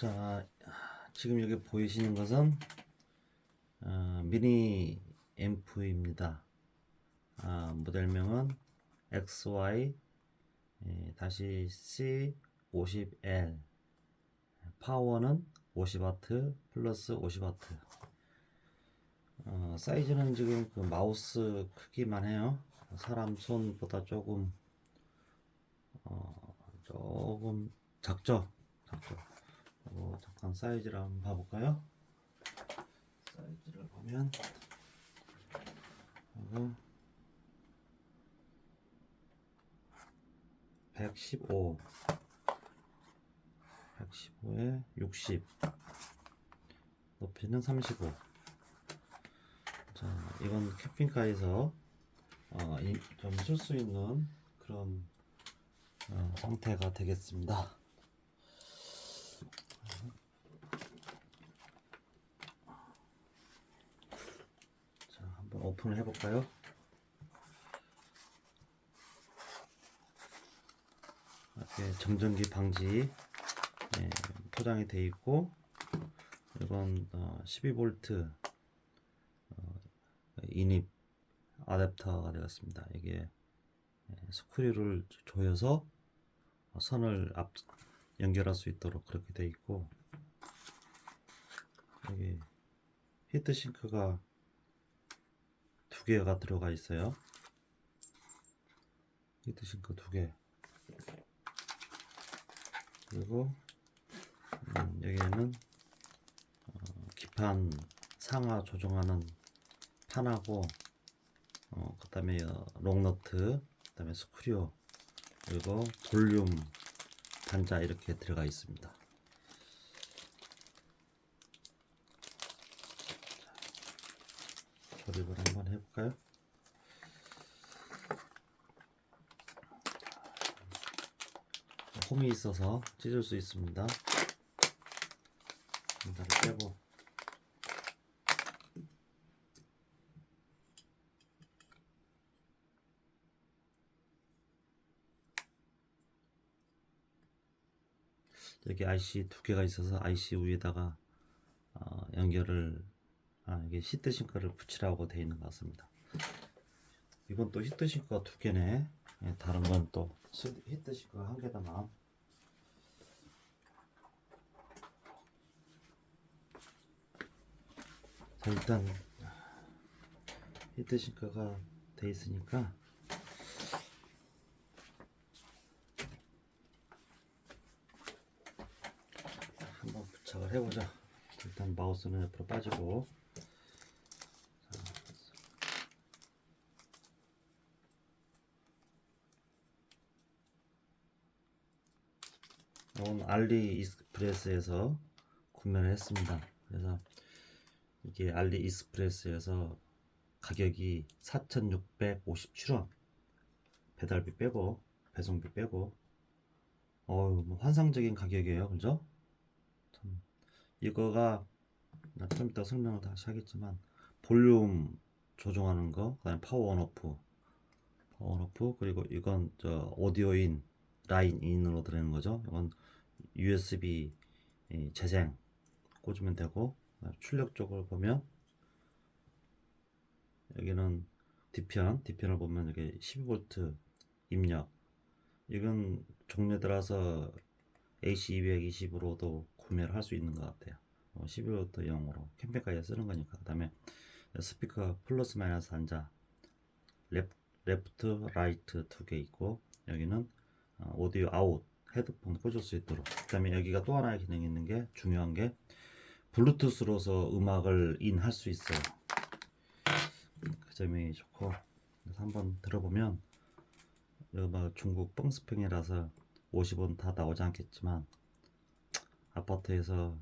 자, 지금 여기 보이시는 것은 어, 미니 앰프입니다. 아, 모델명은 XY 예, 다시 C 50L 파워는 50W 플러스 50W 어, 사이즈는 지금 그 마우스 크기만 해요. 사람 손보다 조금 어, 조금 작죠. 작죠. 어, 잠깐 사이즈를 한번 봐볼까요? 사이즈를 보면 이거 115 115에 60 높이는 35 자, 이건 캠핑카에서 어, 좀쓸 수 있는 그런 어, 상태가 되겠습니다. 자, 한번 오픈을 해볼까요? 이렇게 정전기 방지 예, 포장이 되어 있고 이건 어, 12V 어, 인입 아댑터가 되었습니다. 이게 예, 스크류를 조여서 선을 앞 연결할 수 있도록 그렇게 되어 있고 여기 히트싱크가 두 개가 들어가 있어요. 히트싱크 두 개. 그리고 음, 여기에는 어, 기판 상하 조정하는 판하고 어, 그 다음에 어, 롱너트, 그 다음에 스크류 그리고 볼륨 단자 이렇게 들어가 있습니다. 조립을 한번 해볼까요? 홈이 있어서 찢을 수 있습니다. 단자를 빼고 여기 IC 두 개가 있어서 IC 위에다가 어, 연결을 아 이게 히트싱크를 붙이라고 되어 있는 것 같습니다. 이건 또 히트싱크가 두 개네. 예, 다른 건 또 히트싱크가 한 개다만. 자 일단 히트싱크가 돼 있으니까 한번 부착을 해보자. 일단 마우스는 옆으로 빠지고. 이건 알리 이스프레스에서 구매를 했습니다. 그래서 이게 알리 이스프레스에서 가격이 4,657원. 배달비 빼고 배송비 빼고 어우 뭐 환상적인 가격이에요. 그죠? 참 이거가 나좀 이따 설명을 다시 하겠지만 볼륨 조정하는 거, 그다음에 파워 온오프, 파워 온오프 그리고 이건 저 오디오인 라인 인으로 들어있는 거죠. 이건 USB 이 재생 꽂으면 되고 출력 쪽을 보면 여기는 뒤편 뒤편을 보면 여기 12V 입력 이건 종류에 따라서 AC220으로도 구매를 할 수 있는 것 같아요. 11V 0으로 캠핑카에 쓰는 거니까. 그 다음에 스피커 플러스 마이너스 단자 랩, 레프트 라이트 두 개 있고 여기는 어, 오디오 아웃 헤드폰 꽂을 수 있도록. 그 다음에 여기가 또 하나의 기능이 있는 게 중요한 게 블루투스로서 음악을 인할 수 있어요. 그 점이 좋고. 그래서 한번 들어보면 여기 막 중국 뻥스팽이라서 50원 다 나오지 않겠지만 아파트에서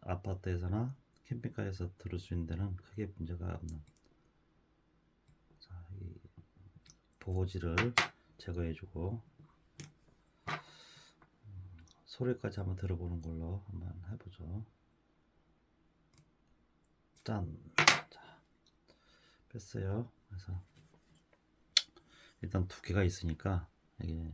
아파트에서나 캠핑카에서 들을 수 있는 데는 크게 문제가 없는. 자, 이 보호지를 제거해주고. 음, 소리까지 한번 들어보는 걸로 한번 해보죠. 짠. 자, 뺐어요. 그래서 일단 두 개가 있으니까 여기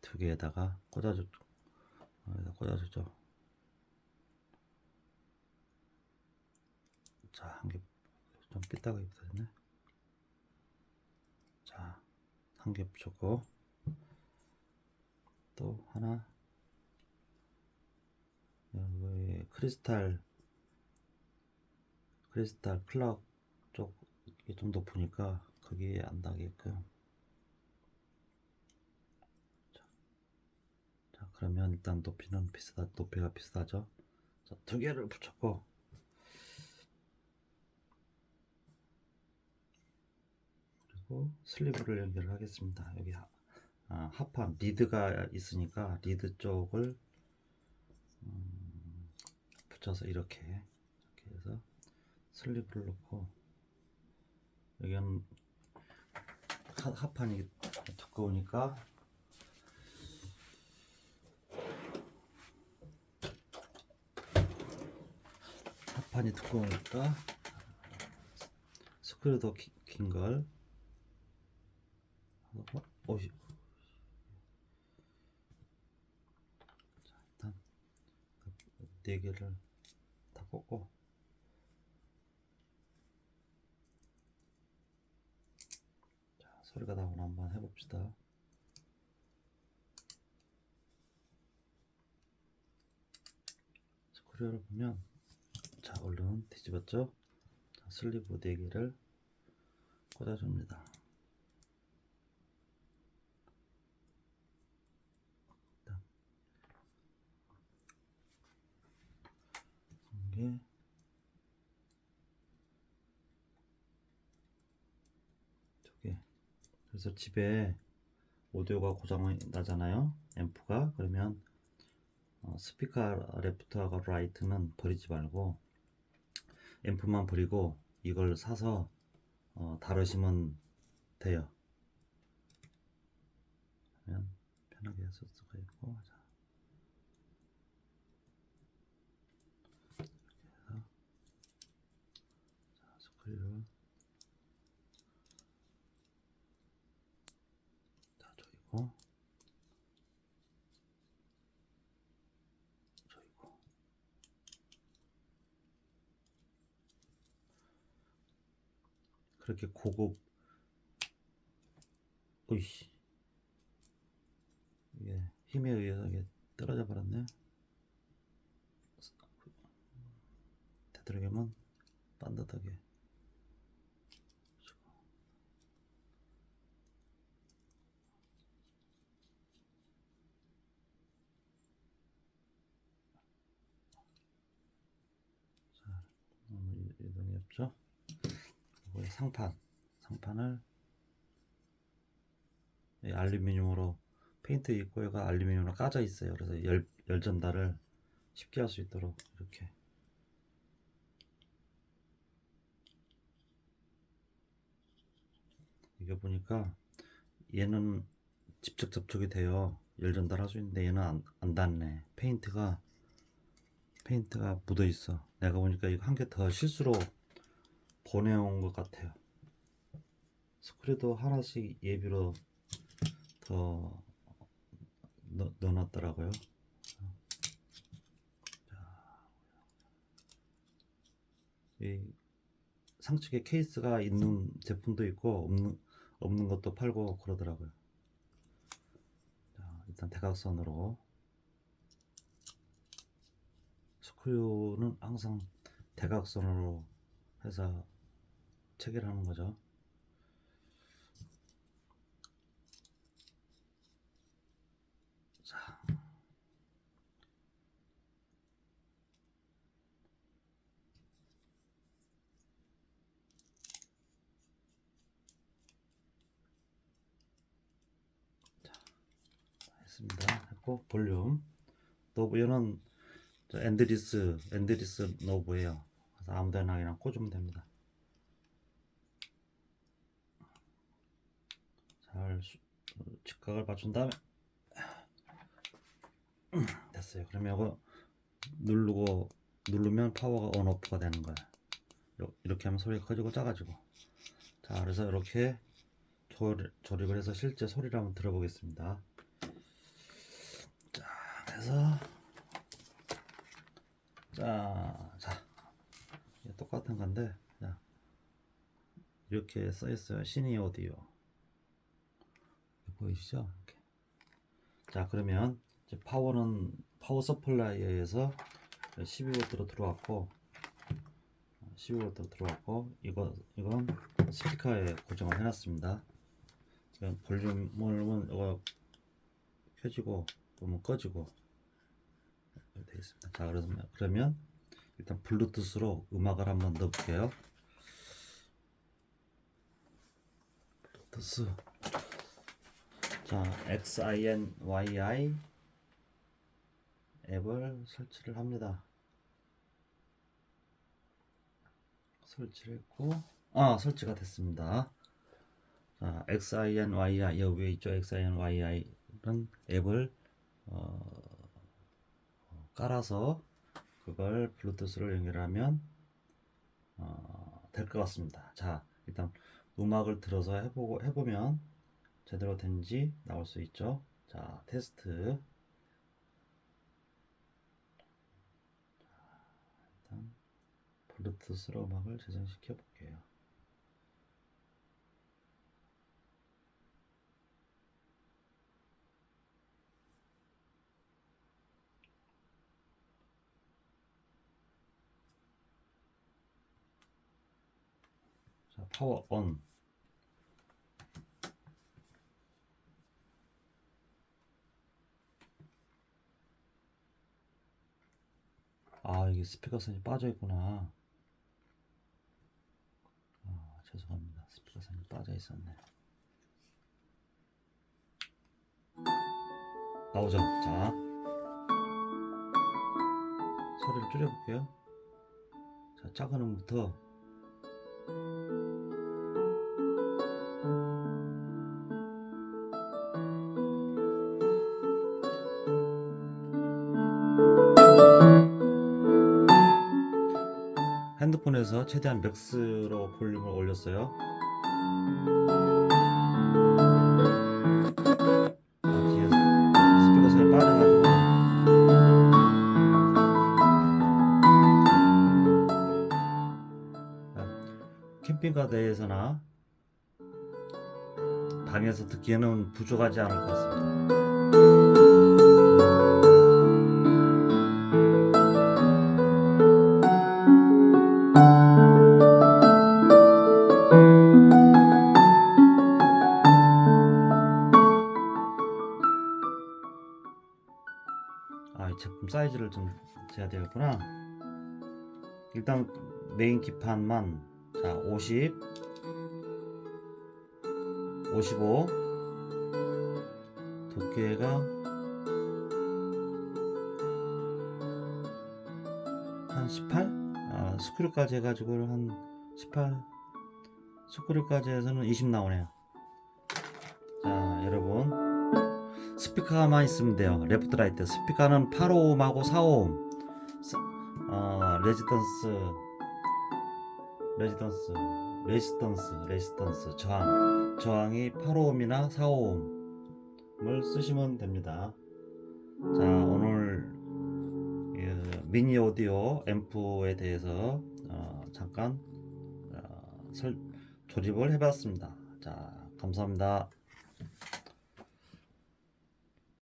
두 개에다가 꽂아줬죠. 어, 여기다 꽂아주죠. 자, 한 개 좀 삐딱하게 붙어졌네. 자, 한 개 붙였고 또 하나 크리스탈 크리스탈 클럭 쪽이 좀 높으니까 거기에 안 닿게끔. 자, 자 그러면 일단 높이는 비슷하 높이가 비슷하죠? 자, 두 개를 붙였고. 그리고 슬리브를 연결을 하겠습니다. 여기 하, 아, 합판 리드가 있으니까 리드 쪽을 음, 붙여서 이렇게 이렇게 해서 슬리브를 넣고 여기는 하, 합판이 두꺼우니까 합판이 두꺼우니까 스크류도 긴걸 하고 어이 자 일단 네 개를 다 꽂고. 자 소리가 나오나 한번 해봅시다. 스크류를 보면 자 얼른 뒤집었죠? 자, 슬리브 4개를 꽂아줍니다 이게 두개 그래서 집에 오디오가 고장 나잖아요. 앰프가. 그러면 어, 스피커 레프트하고 라이트는 버리지 말고 앰프만 버리고 이걸 사서 어, 다루시면 돼요. 편하게 쓸 수가 있고 자. 이렇게 해서 자, 스크류를 다 조이고 조이고 그렇게 고급. 으이씨. 이게 힘에 의해서 이게 떨어져 버렸네. 되도록이면 반듯하게 자, 너무 이동이 없죠? 그리고 이 상판 상판을 이 알루미늄으로 페인트 있고 얘가 알루미늄으로 까져 있어요. 그래서 열, 열 전달을 쉽게 할 수 있도록 이렇게. 이게 보니까 얘는 직접 접촉이 돼요. 열 전달 할 수 있는데 얘는 안, 안 닿네. 페인트가 페인트가 묻어 있어. 내가 보니까 이거 한 개 더 실수로 보내온 것 같아요. 스크류도 하나씩 예비로 더 넣, 넣어놨더라고요. 자, 이 상측에 케이스가 있는 제품도 있고 없는 없는 것도 팔고 그러더라고요. 자, 일단 대각선으로 스크류는 항상 대각선으로 해서 체결하는 거죠. 자. 자, 했습니다. 했고 볼륨. 노브 저 엔드리스 엔드리스 노브예요. 그래서 아무데나 그냥 꽂으면 됩니다. 잘 직각을 맞춘 다음에 됐어요. 그러면 이거 누르고 누르면 파워가 온 오프가 되는 거야. 요- 이렇게 하면 소리가 커지고 작아지고. 자, 그래서 이렇게 조립, 조립을 해서 실제 소리를 한번 들어보겠습니다. 자, 그래서 자, 자. 똑같은 건데 자, 이렇게 써 있어요. 시니 오디오 보이시죠? 자 그러면 이제 파워는 파워 서플라이에서 12V로 들어왔고 12V로 들어왔고 이거 이건 스피커에 고정을 해놨습니다. 이건 볼륨은 이거 켜지고 보면 꺼지고 있습니다. 자 그러면 그러면 일단 블루투스로 음악을 한번 넣어볼게요. 블루투스 자 XINYI 앱을 설치를 합니다. 설치를 했고 아 설치가 됐습니다. 자 XINYI 여기 위에 있죠 XINYI는 앱을 어, 깔아서 그걸 블루투스로 연결하면 어, 될 것 같습니다. 자 일단 음악을 들어서 해보고 해보면 제대로 된지 나올 수 있죠. 자 테스트 일단 블루투스로 음악을 저장시켜 볼게요. 자, 파워 온. 아, 이게 스피커 선이 빠져 있구나. 아, 죄송합니다. 스피커 선이 빠져 있었네. 나오죠? 자. 소리를 줄여볼게요. 자, 작은 음부터 핸드폰에서 최대한 맥스로 볼륨을 올렸어요. 아, 캠핑카 대에서나 방에서 듣기에는 부족하지 않을 것 같습니다. 되겠구나. 일단 메인 기판만 자, 50 55 두께가 한 18? 아, 스크류까지 해가지고 한18 스크류까지 해서는 20 나오네요. 자, 여러분 스피커만 있으면 돼요. 레프트 라이트. 스피커는 8호음하고 4호 음. 어, 레지던스 레지던스 레지던스 레지던스 저항 저항이 8호음이나 4호음을 쓰시면 됩니다. 자, 오늘 이 미니 오디오 앰프에 대해서 어, 잠깐 어, 설, 조립을 해봤습니다. 자, 감사합니다.